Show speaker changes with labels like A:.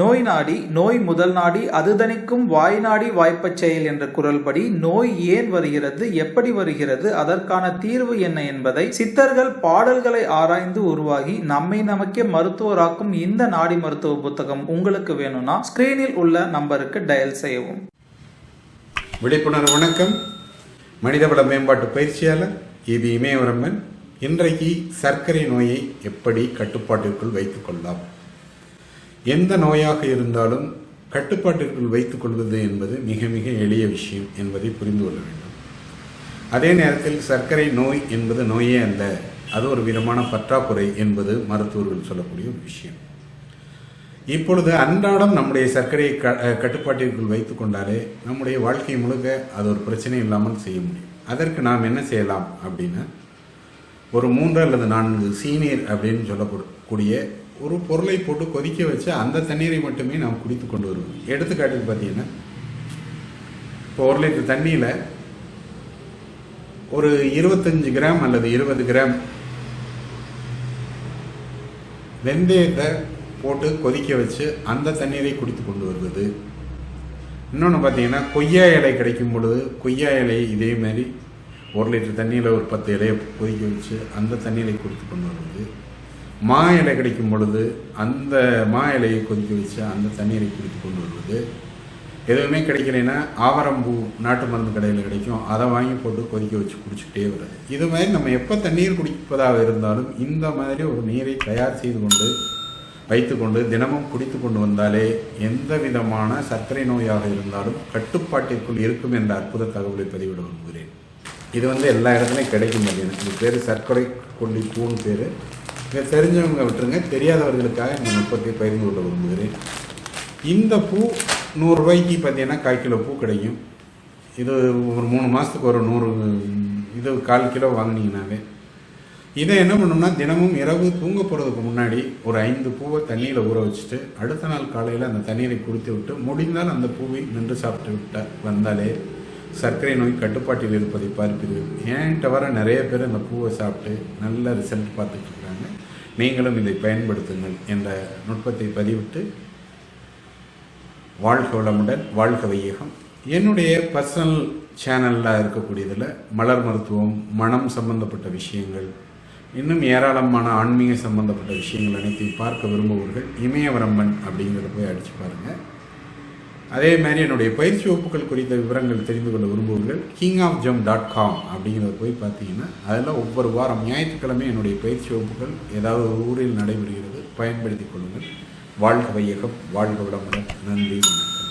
A: நோய் நாடி நோய் முதல் நாடி அதுதணிக்கும் வாய் நாடி வாய்ப்பச் செயல் என்ற குரல்படி நோய் ஏன் வருகிறது எப்படி வருகிறது அதற்கான தீர்வு என்ன என்பதை சித்தர்கள் பாடல்களை ஆராய்ந்து உருவாகி நம்மை நமக்கே மருத்துவராக்கும் இந்த நாடி மருத்துவ புத்தகம் உங்களுக்கு வேணும்னா ஸ்கிரீனில் உள்ள நம்பருக்கு டயல் செய்யவும்.
B: விழிப்புணர்வு வணக்கம். மனிதவள மேம்பாட்டு பயிற்சியாளர் இது இமயவரம்பன் இன்றைக்கு சர்க்கரை நோயை எப்படி கட்டுப்பாட்டிற்குள் வைத்துக் கொள்ளலாம்? எந்த நோயாக இருந்தாலும் கட்டுப்பாட்டிற்குள் வைத்துக் கொள்வது என்பது மிக மிக எளிய விஷயம் என்பதை புரிந்து கொள்ள வேண்டும். அதே நேரத்தில் சர்க்கரை நோய் என்பது நோயே அல்ல அது ஒரு விதமான பற்றாக்குறை என்பது மருத்துவர்கள் சொல்லக்கூடிய ஒரு விஷயம். இப்பொழுது அன்றாடம் நம்முடைய சர்க்கரையை க கட்டுப்பாட்டிற்குள் வைத்துக் கொண்டாலே நம்முடைய வாழ்க்கை முழுக்க அது ஒரு பிரச்சனை இல்லாமல் செய்ய முடியும். அதற்கு நாம் என்ன செய்யலாம் அப்படின்னா ஒரு மூன்று அல்லது நான்கு சீனியர் அப்படின்னு சொல்லக்கூடிய ஒரு பொருளை போட்டு கொதிக்க வச்சு அந்த தண்ணீரை மட்டுமே நாம் குடித்து கொண்டு வருவோம். எடுத்துக்காட்டுக்கு பார்த்தீங்கன்னா இப்போ ஒரு லிட்டர் தண்ணியில் ஒரு இருபத்தஞ்சு கிராம் அல்லது இருபது கிராம் வெந்தயத்தை போட்டு கொதிக்க வச்சு அந்த தண்ணீரை குடித்து கொண்டு வருவது. இன்னொன்று பார்த்தீங்கன்னா கொய்யா இலை கிடைக்கும் பொழுது கொய்யா இலையை இதே மாதிரி ஒரு லிட்டர் தண்ணியில் ஒரு பத்து இலையை கொதிக்க வச்சு அந்த தண்ணீரை குடித்து கொண்டு வருவது. மா இலை கிடைக்கும் பொழுது அந்த மா இலையை கொதிக்க வச்சு அந்த தண்ணீரை குடித்து கொண்டு வருவது. எதுவுமே கிடைக்கலைன்னா ஆவரம்பூ நாட்டு மருந்து கடையில் கிடைக்கும். அதை வாங்கி போட்டு கொதிக்க வச்சு குடிச்சுக்கிட்டே வருது. இது மாதிரி நம்ம எப்போ தண்ணீர் குடிப்பதாக இருந்தாலும் இந்த மாதிரி ஒரு நீரை தயார் செய்து கொண்டு வைத்துக்கொண்டு தினமும் குடித்து கொண்டு வந்தாலே எந்த விதமான சர்க்கரை நோயாக இருந்தாலும் கட்டுப்பாட்டிற்குள் இருக்கும் என்ற அற்புத தகவலை பதிவிட விரும்புகிறேன். இது வந்து எல்லா இடத்துலையும் கிடைக்கும் பார்த்தீங்கன்னா இது பேர் சர்க்கரை கொல்லி பூன்னு பேர். இதை தெரிஞ்சவங்க விட்டுருங்க. தெரியாதவர்களுக்காக இந்த நுட்பத்தை பகிர்ந்து கொள்ள விரும்புகிறேன். இந்த பூ நூறுரூவாய்க்கு பார்த்தீங்கன்னா கால் கிலோ பூ கிடைக்கும். இது ஒரு மூணு மாதத்துக்கு ஒரு நூறு இது கால் கிலோ வாங்கினீங்கனாவே. இதை என்ன பண்ணோம்னா தினமும் இரவு தூங்க போகிறதுக்கு முன்னாடி ஒரு ஐந்து பூவை தண்ணியில் ஊற வச்சுட்டு அடுத்த நாள் காலையில் அந்த தண்ணீரை குடித்து விட்டு முடிந்தால் அந்த பூவை நின்று சாப்பிட்டு விட்ட வந்தாலே சர்க்கரை நோய் கட்டுப்பாட்டில் இருப்பதை பார்ப்பீர்கள் என்கிட்ட வர நிறைய பேர் அந்த பூவை சாப்பிட்டு நல்ல ரிசல்ட் பார்த்துட்டு இருக்காங்க. நீங்களும் இதை பயன்படுத்துங்கள் என்ற நுட்பத்தை பதிவிட்டு வாழ்க வளமுடன் வாழ்க வையகம். என்னுடைய பர்சனல் சேனலில் இருக்கக்கூடியதில் மலர் மருத்துவம் மனம் சம்பந்தப்பட்ட விஷயங்கள் இன்னும் ஏராளமான ஆன்மீக சம்பந்தப்பட்ட விஷயங்கள் அனைத்தையும் பார்க்க விரும்புபவர்கள் இமயவரம்பன் அப்படிங்கிறத போய் அடித்து பாருங்கள் அதே மாதிரி என்னுடைய பயிற்சி வகுப்புகள் குறித்த விவரங்கள் தெரிந்து கொள்ள விரும்புவீர்கள் king of jum dot com அப்படிங்கிறத போய் பார்த்தீங்கன்னா அதில் ஒவ்வொரு வாரம் ஞாயிற்றுக்கிழமை என்னுடைய பயிற்சி வகுப்புகள் ஏதாவது ஒரு ஊரில் நடைபெறுகிறது. பயன்படுத்திக் கொள்ளுங்கள். வாழ்க வையகம் வாழ்க வளமுடன். நன்றி வணக்கம்.